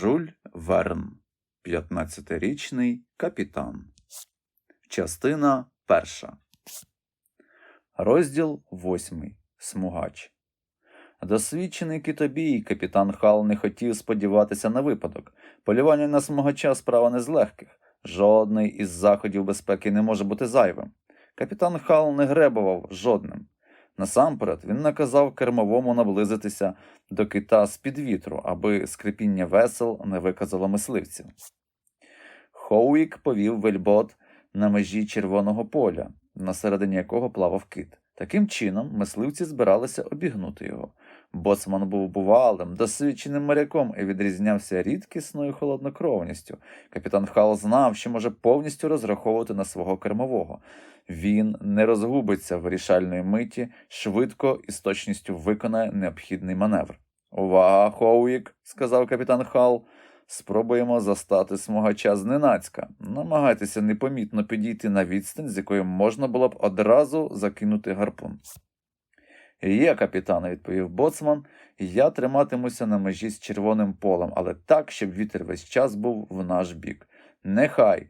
Жуль Верн, 15-річний капітан. Частина перша. Розділ восьмий. Смугач. Досвідчений китобій капітан Хал не хотів сподіватися на випадок. Полювання на смугача справа не з легких. Жодний із заходів безпеки не може бути зайвим. Капітан Хал не гребував жодним. Насамперед він наказав кермовому наблизитися до кита з-під вітру, аби скрипіння весел не виказало мисливців. Хоуік повів вельбот на межі червоного поля, на середині якого плавав кит. Таким чином, мисливці збиралися обігнути його. Боцман був бувалим, досвідченим моряком і відрізнявся рідкісною холоднокровністю. Капітан Хал знав, що може повністю розраховувати на свого кермового. Він не розгубиться в вирішальної миті, швидко і з точністю виконає необхідний маневр. Увага, Хоуік, сказав капітан Хал. Спробуємо застати смугача зненацька. Намагайтеся непомітно підійти на відстань, з якої можна було б одразу закинути гарпун. Є, капітане, відповів боцман, я триматимуся на межі з червоним полем, але так, щоб вітер весь час був в наш бік. Нехай,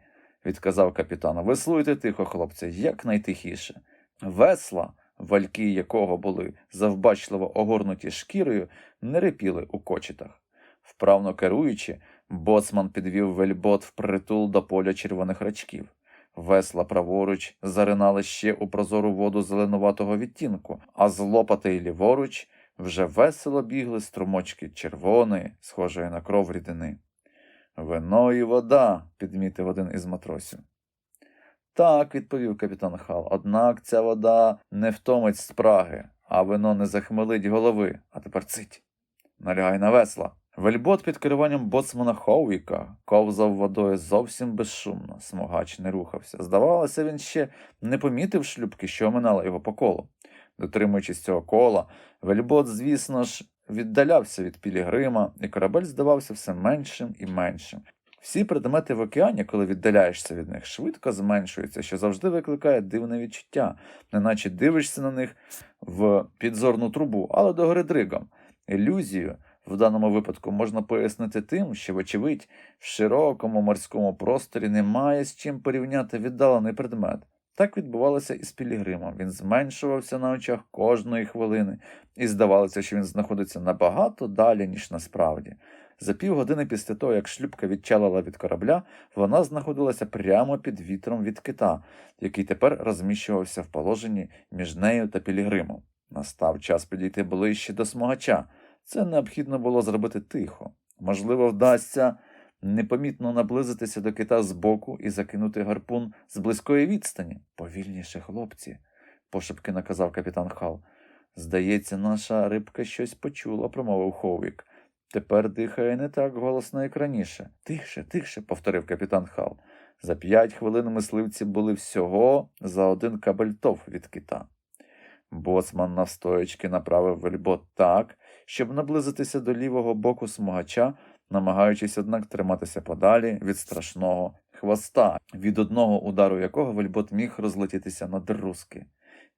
відказав капітан, веслуйте тихо, хлопці, якнайтихіше. Весла, вальки якого були завбачливо огорнуті шкірою, не рипіли у кочетах. Вправно керуючи, боцман підвів вельбот впритул до поля червоних рачків. Весла праворуч заринали ще у прозору воду зеленуватого відтінку, а з лопати ліворуч вже весело бігли струмочки червоної, схожої на кров рідини. Вино і вода, підмітив один із матросів. Так, відповів капітан Хал, однак ця вода не втомить спраги, а вино не захмелить голови, а тепер цить. Налягай на весла. Вельбот під керуванням боцмана Хоуіка ковзав водою зовсім безшумно, смугач не рухався. Здавалося, він ще не помітив шлюбки, що оминала його по колу. Дотримуючись цього кола, вельбот, звісно ж, віддалявся від Пілігрима, і корабель здавався все меншим і меншим. Всі предмети в океані, коли віддаляєшся від них, швидко зменшуються, що завжди викликає дивне відчуття, неначе дивишся на них в підзорну трубу, але догори дригом. Ілюзію в даному випадку можна пояснити тим, що, вочевидь, в широкому морському просторі немає з чим порівняти віддалений предмет. Так відбувалося і з Пілігримом. Він зменшувався на очах кожної хвилини, і здавалося, що він знаходиться набагато далі, ніж насправді. За півгодини після того, як шлюбка відчалила від корабля, вона знаходилася прямо під вітром від кита, який тепер розміщувався в положенні між нею та Пілігримом. Настав час підійти ближче до смагача. Це необхідно було зробити тихо. Можливо, вдасться непомітно наблизитися до кита збоку і закинути гарпун з близької відстані. Повільніше, хлопці, пошепки наказав капітан Хал. Здається, наша рибка щось почула, промовив Ховік. Тепер дихає не так голосно, як раніше. Тихше, тихше, повторив капітан Хал. За п'ять хвилин мисливці були всього за один кабельтов від кита. Боцман навстоячки направив вельбот так, щоб наблизитися до лівого боку смугача, намагаючись, однак, триматися подалі від страшного хвоста, від одного удару якого вельбот міг розлетітися на друзки.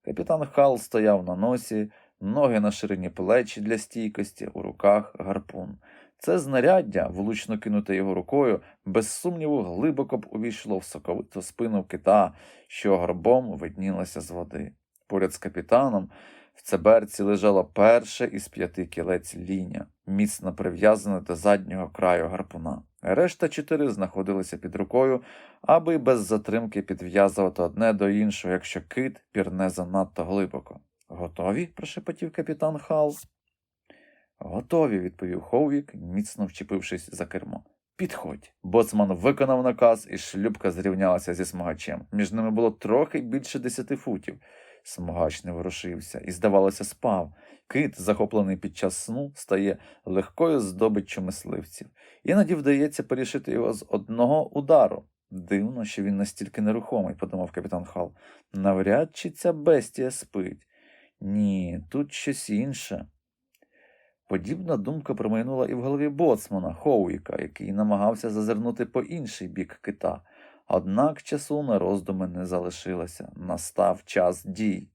Капітан Хал стояв на носі, ноги на ширині плечі для стійкості, у руках гарпун. Це знаряддя, влучно кинуте його рукою, без сумніву, глибоко б увійшло в соковиту спину кита, що горбом виднілося з води. Поряд з капітаном в цеберці лежало перше із п'яти кілець ліня, міцно прив'язане до заднього краю гарпуна. Решта чотири знаходилися під рукою, аби без затримки підв'язувати одне до іншого, якщо кит пірне занадто глибоко. Готові? прошепотів капітан Хал. Готові, відповів Хоувік, міцно вчепившись за кермо. Підходь. Боцман виконав наказ, і шлюбка зрівнялася зі смагачем. Між ними було трохи більше десяти футів. Смагач не ворушився і, здавалося, спав. Кит, захоплений під час сну, стає легкою здобиччю мисливців. Іноді вдається порішити його з одного удару. Дивно, що він настільки нерухомий, подумав капітан Хал. Навряд чи ця бестія спить. Ні, тут щось інше. Подібна думка промайнула і в голові боцмана Хоуіка, який намагався зазирнути по інший бік кита. Однак часу на роздуми не залишилося. Настав час дій.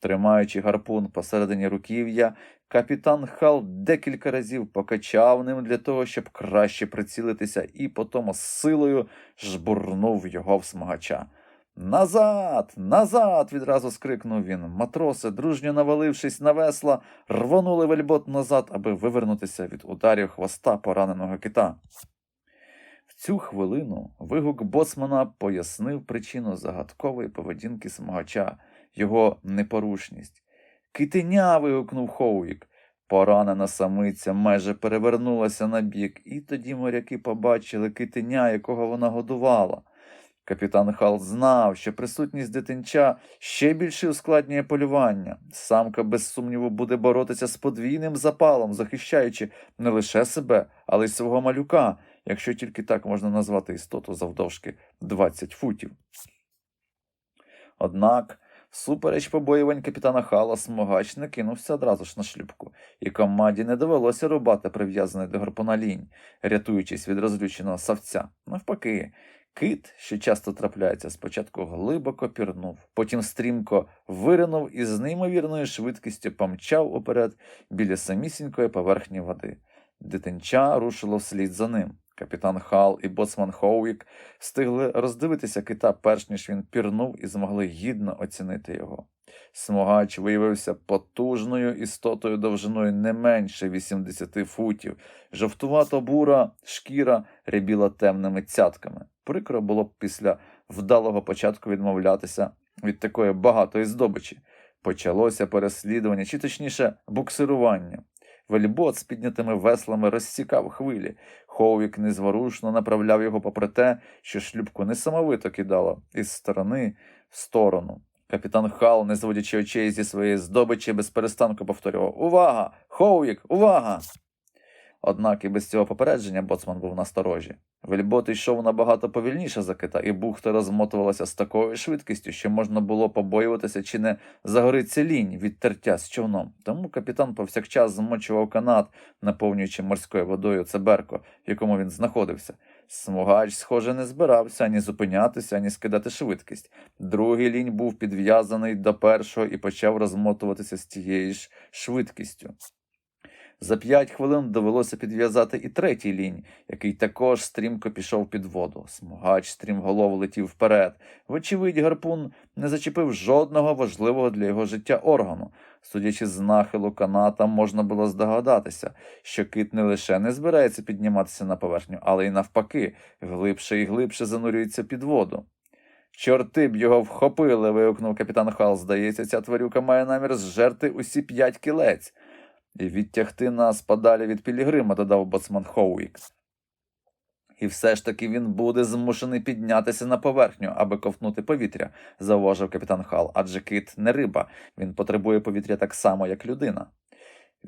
Тримаючи гарпун посередині руків'я, капітан Хал декілька разів покачав ним для того, щоб краще прицілитися, і потім з силою жбурнув його в смагача. Назад, назад! відразу скрикнув він. Матроси, дружньо навалившись на весла, рвонули вельбот назад, аби вивернутися від ударів хвоста пораненого кита. Цю хвилину вигук боцмана пояснив причину загадкової поведінки смагача, його непорушність. Китеня. вигукнув Хоуік. Поранена самиця майже перевернулася на бік, і тоді моряки побачили китеня, якого вона годувала. Капітан Хал знав, що присутність дитинча ще більше ускладнює полювання. Самка, без сумніву, буде боротися з подвійним запалом, захищаючи не лише себе, але й свого малюка, якщо тільки так можна назвати істоту завдовжки 20 футів. Однак, всупереч побоювань капітана Хала, смогач не кинувся одразу ж на шлюпку, і команді не довелося рубати прив'язаний до гарпуна лінь, рятуючись від розлюченого савця. Навпаки, Кит, що часто трапляється, спочатку глибоко пірнув, потім стрімко виринув і з неймовірною швидкістю помчав уперед біля самісінької поверхні води. Дитинча рушило вслід за ним. Капітан Хал і боцман Хоуік встигли роздивитися кита, перш ніж він пірнув і змогли гідно оцінити його. Смогач виявився потужною істотою довжиною не менше 80 футів. Жовтувато бура шкіра рябіла темними цятками. Прикро було б після вдалого початку відмовлятися від такої багатої здобичі. Почалося переслідування, чи точніше буксирування. Вельбот з піднятими веслами розсікав хвилі. Ховік незворушно направляв його попри те, що шлюбку несамовито кидало із сторони в сторону. Капітан Хал, не зводячи очей зі своєї здобичі, безперестанку повторював Увага! Ховік! увага! Однак і без цього попередження боцман був насторожі. Вельбот йшов набагато повільніше за кита, і бухта розмотувалася з такою швидкістю, що можна було побоюватися, чи не загориться лінь від тертя з човном. Тому капітан повсякчас змочував канат, наповнюючи морською водою цеберко, в якому він знаходився. Смугач, схоже, не збирався ані зупинятися, ані скидати швидкість. Другий лінь був підв'язаний до першого і почав розмотуватися з тією ж швидкістю. За п'ять хвилин довелося підв'язати і третій лінь, який також стрімко пішов під воду. Смугач стрімголов летів вперед. Вочевидь, гарпун не зачепив жодного важливого для його життя органу. Судячи з нахилу каната, можна було здогадатися, що кит не лише не збирається підніматися на поверхню, але й навпаки, глибше і глибше занурюється під воду. Чорти б його вхопили. вигукнув капітан Хал. Здається, ця тварюка має намір зжерти усі п'ять кілець. І відтягти нас подалі від Пілігрима, додав боцман Хоуікс. І все ж таки він буде змушений піднятися на поверхню, аби ковтнути повітря, зауважив капітан Хал, адже кит не риба, він потребує повітря так само, як людина.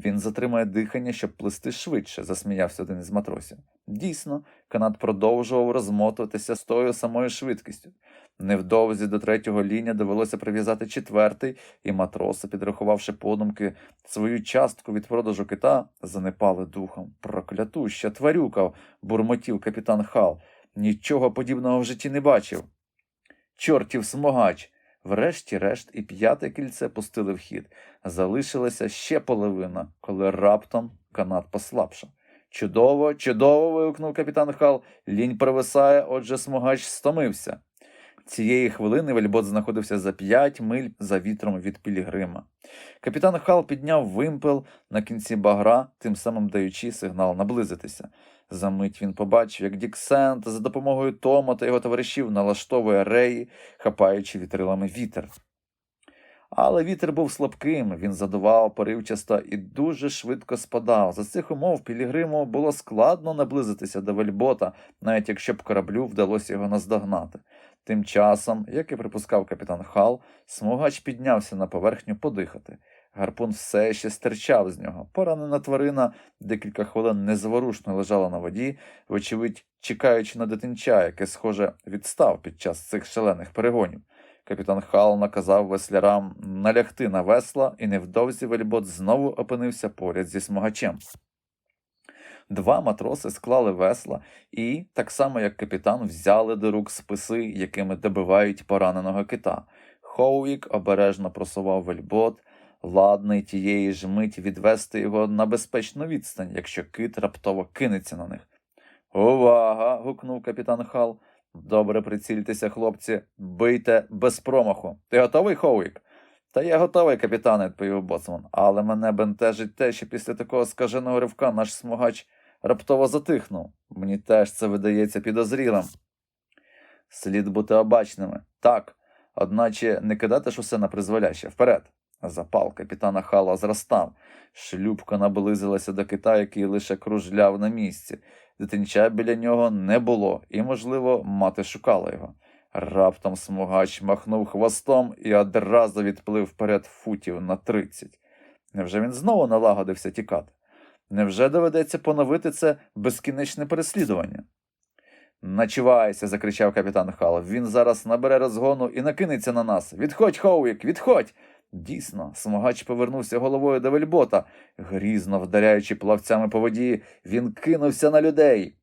Він затримає дихання, щоб плисти швидше, засміявся один із матросів. Дійсно, канат продовжував розмотуватися з тою самою швидкістю. Невдовзі до третього лінія довелося прив'язати четвертий, і матроси, підрахувавши подумки свою частку від продажу кита, занепали духом. Проклятуща тварюка, бурмотів капітан Хал. Нічого подібного в житті не бачив. Чортів смогач. Врешті-решт і п'яте кільце пустили в хід. Залишилася ще половина, коли раптом канат послабшав. Чудово, чудово. вигукнув капітан Хал. Лінь провисає, отже, смугач стомився. Цієї хвилини вельбот знаходився за п'ять миль за вітром від Пілігрима. Капітан Хал підняв вимпел на кінці багра, тим самим даючи сигнал наблизитися. Замить він побачив, як Діксент за допомогою Тома та його товаришів налаштовує реї, хапаючи вітрилами вітер. Але вітер був слабким, він задував поривчасто і дуже швидко спадав. За цих умов Пілігриму було складно наблизитися до вельбота, навіть якщо б кораблю вдалося його наздогнати. Тим часом, як і припускав капітан Хал, смугач піднявся на поверхню подихати. Гарпун все ще стирчав з нього. Поранена тварина декілька хвилин незворушно лежала на воді, вочевидь, чекаючи на дитинча, яке, схоже, відстав під час цих шалених перегонів. Капітан Хал наказав веслярам налягти на весла, і невдовзі вельбот знову опинився поряд зі смагачем. Два матроси склали весла і, так само як капітан, взяли до рук списи, якими добивають пораненого кита. Хоуік обережно просував вельбот, ладний тієї ж миті відвести його на безпечну відстань, якщо кит раптово кинеться на них. Увага! гукнув капітан Хал. Добре прицільтеся, хлопці, бийте без промаху. Ти готовий, Хоуік? Та я готовий, капітане, відповів боцман, але мене бентежить те, що після такого скаженого ривка наш смугач раптово затихнув. Мені теж це видається підозрілим. Слід бути обачними. Так, одначе не кидати ж усе на призволяще. Вперед. Запал капітана Хала зростав. Шлюбка наблизилася до кита, який лише кружляв на місці. Дитинча біля нього не було, і, можливо, мати шукала його. Раптом смугач махнув хвостом і одразу відплив вперед футів на тридцять. Невже він знову налагодився тікати? Невже доведеться поновити це безкінечне переслідування? Начувайся, закричав капітан Хал. Він зараз набере розгону і накинеться на нас. Відходь, Хоуік, відходь. Дійсно, смугач повернувся головою до вельбота. Грізно вдаряючи плавцями по воді, він кинувся на людей.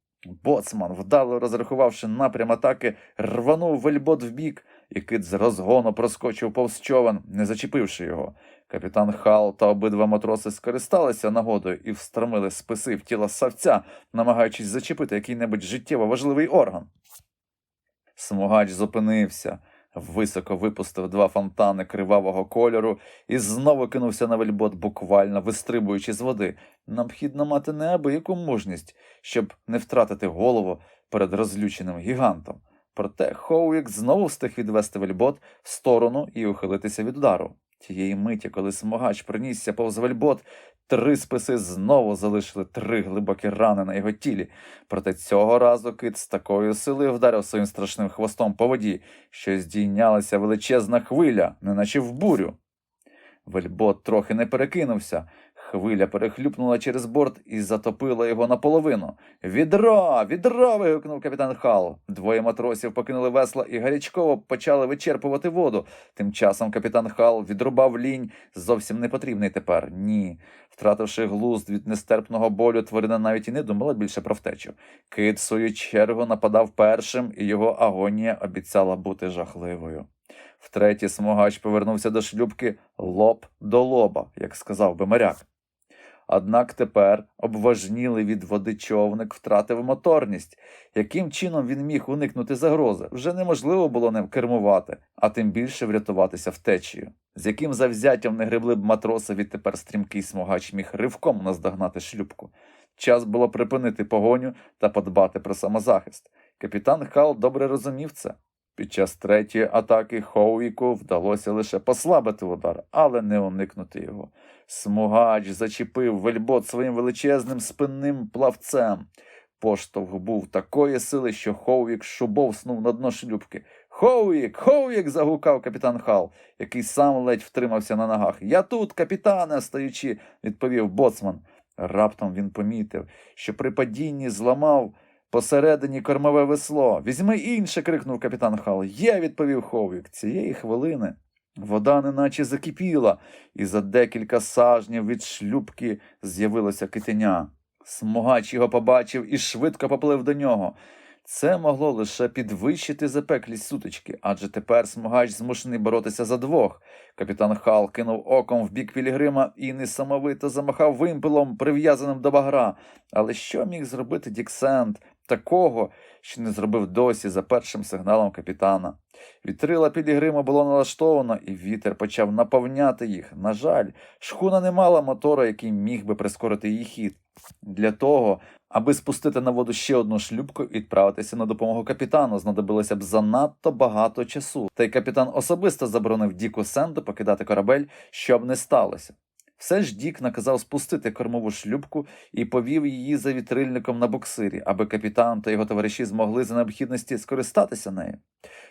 Боцман, вдало розрахувавши напрям атаки, рванув вельбот вбік, і кит з розгону проскочив повз човен, не зачепивши його. Капітан Хал та обидва матроси скористалися нагодою і встромили списи в тіло савця, намагаючись зачепити який-небудь життєво важливий орган. Смугач зупинився, високо випустив два фонтани кривавого кольору і знову кинувся на вельбот, буквально вистрибуючи з води. Необхідно мати неабияку мужність, щоб не втратити голову перед розлюченим гігантом. Проте Хоуік знову встиг відвести вельбот в сторону і ухилитися від удару. Тієї миті, коли смугач пронісся повз вельбот, три списи знову залишили три глибокі рани на його тілі. Проте цього разу кит з такою силою вдарив своїм страшним хвостом по воді, що здійнялася величезна хвиля, неначе в бурю. Вельбот трохи не перекинувся. Хвиля перехлюпнула через борт і затопила його наполовину. Відро! Відро! вигукнув капітан Хал. Двоє матросів покинули весла і гарячково почали вичерпувати воду. Тим часом капітан Хал відрубав лінь, зовсім не потрібний тепер. Ні. Втративши глузд від нестерпного болю, тварина навіть і не думала більше про втечу. Кит, свою чергу, нападав першим, і його агонія обіцяла бути жахливою. Втретє, смугач повернувся до шлюбки лоб до лоба, як сказав би моряк. Однак тепер обважнілий від води човник втратив моторність. Яким чином він міг уникнути загрози? Вже неможливо було ним кермувати, а тим більше врятуватися втечею. З яким завзяттям не гребли б матроси, відтепер стрімкий смугач міг ривком наздогнати шлюбку. Час було припинити погоню та подбати про самозахист. Капітан Хал добре розумів це. Під час третьої атаки Хоуіку вдалося лише послабити удар, але не уникнути його. Смугач зачепив вельбот своїм величезним спинним плавцем. Поштовх був такої сили, що Хоуік шубовснув на дно шлюбки. Хоуік, Хоуік. загукав капітан Хал, який сам ледь втримався на ногах. Я тут, капітане, стаючи, відповів боцман. Раптом він помітив, що при падінні зламав посередині кормове весло. Візьми інше. крикнув капітан Хал. Є, відповів Хоуік. Цієї хвилини. Вода неначе закипіла, і за декілька сажнів від шлюбки з'явилося китеня. Смугач його побачив і швидко поплив до нього. Це могло лише підвищити запеклість сутички, адже тепер смугач змушений боротися за двох. Капітан Хал кинув оком в бік Пілігрима і несамовито замахав вимпелом, прив'язаним до багра. Але що міг зробити Діксент такого, що не зробив досі за першим сигналом капітана? Вітрила Пілігрима було налаштовано, і вітер почав наповняти їх. На жаль, шхуна не мала мотора, який міг би прискорити її хід. Для того, аби спустити на воду ще одну шлюбку і відправитися на допомогу капітану, знадобилося б занадто багато часу. Та й капітан особисто заборонив Діку Сенду покидати корабель, щоб не сталося. Все ж Дік наказав спустити кормову шлюбку і повів її за вітрильником на буксирі, аби капітан та його товариші змогли за необхідності скористатися нею.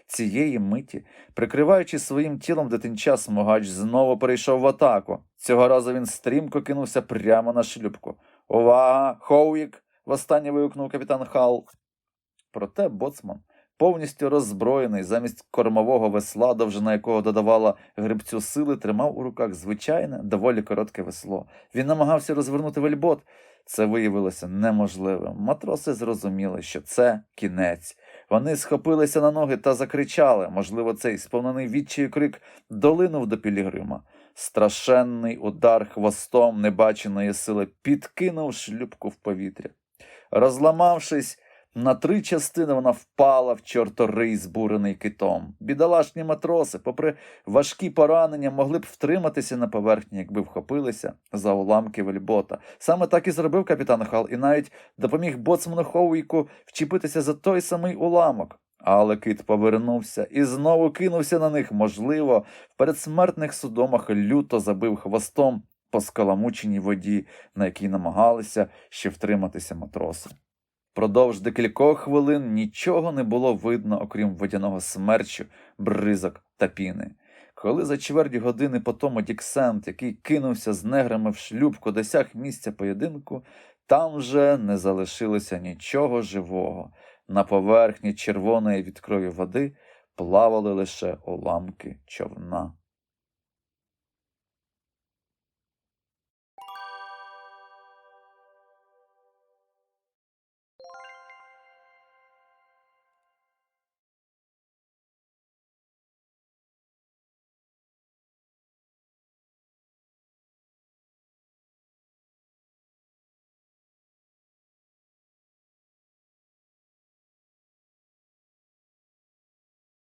Цієї миті, прикриваючи своїм тілом дитинча, смугач знову перейшов в атаку. Цього разу він стрімко кинувся прямо на шлюбку. Увага! Хоуік! востаннє вигукнув капітан Хал. Проте боцман, повністю роззброєний, замість кормового весла, довжина якого додавала грибцю сили, тримав у руках звичайне, доволі коротке весло. Він намагався розвернути вельбот. Це виявилося неможливим. Матроси зрозуміли, що це кінець. Вони схопилися на ноги та закричали. Можливо, цей сповнений відчаю крик долинув до Пілігрима. Страшенний удар хвостом небаченої сили підкинув шлюбку в повітря. Розламавшись на три частини, вона впала в чорторий, збурений китом. Бідолашні матроси, попри важкі поранення, могли б втриматися на поверхні, якби вхопилися за уламки вельбота. Саме так і зробив капітан Хал, і навіть допоміг боцману Хоуіку вчепитися за той самий уламок. Але кит повернувся і знову кинувся на них. Можливо, в передсмертних судомах люто забив хвостом по скаламученій воді, на якій намагалися ще втриматися матроси. Продовж декількох хвилин нічого не було видно, окрім водяного смерчу, бризок та піни. Коли за чверть години по тому Діксент, який кинувся з неграми в шлюбку, досяг місця поєдинку, там вже не залишилося нічого живого. На поверхні червоної від крові води плавали лише уламки човна.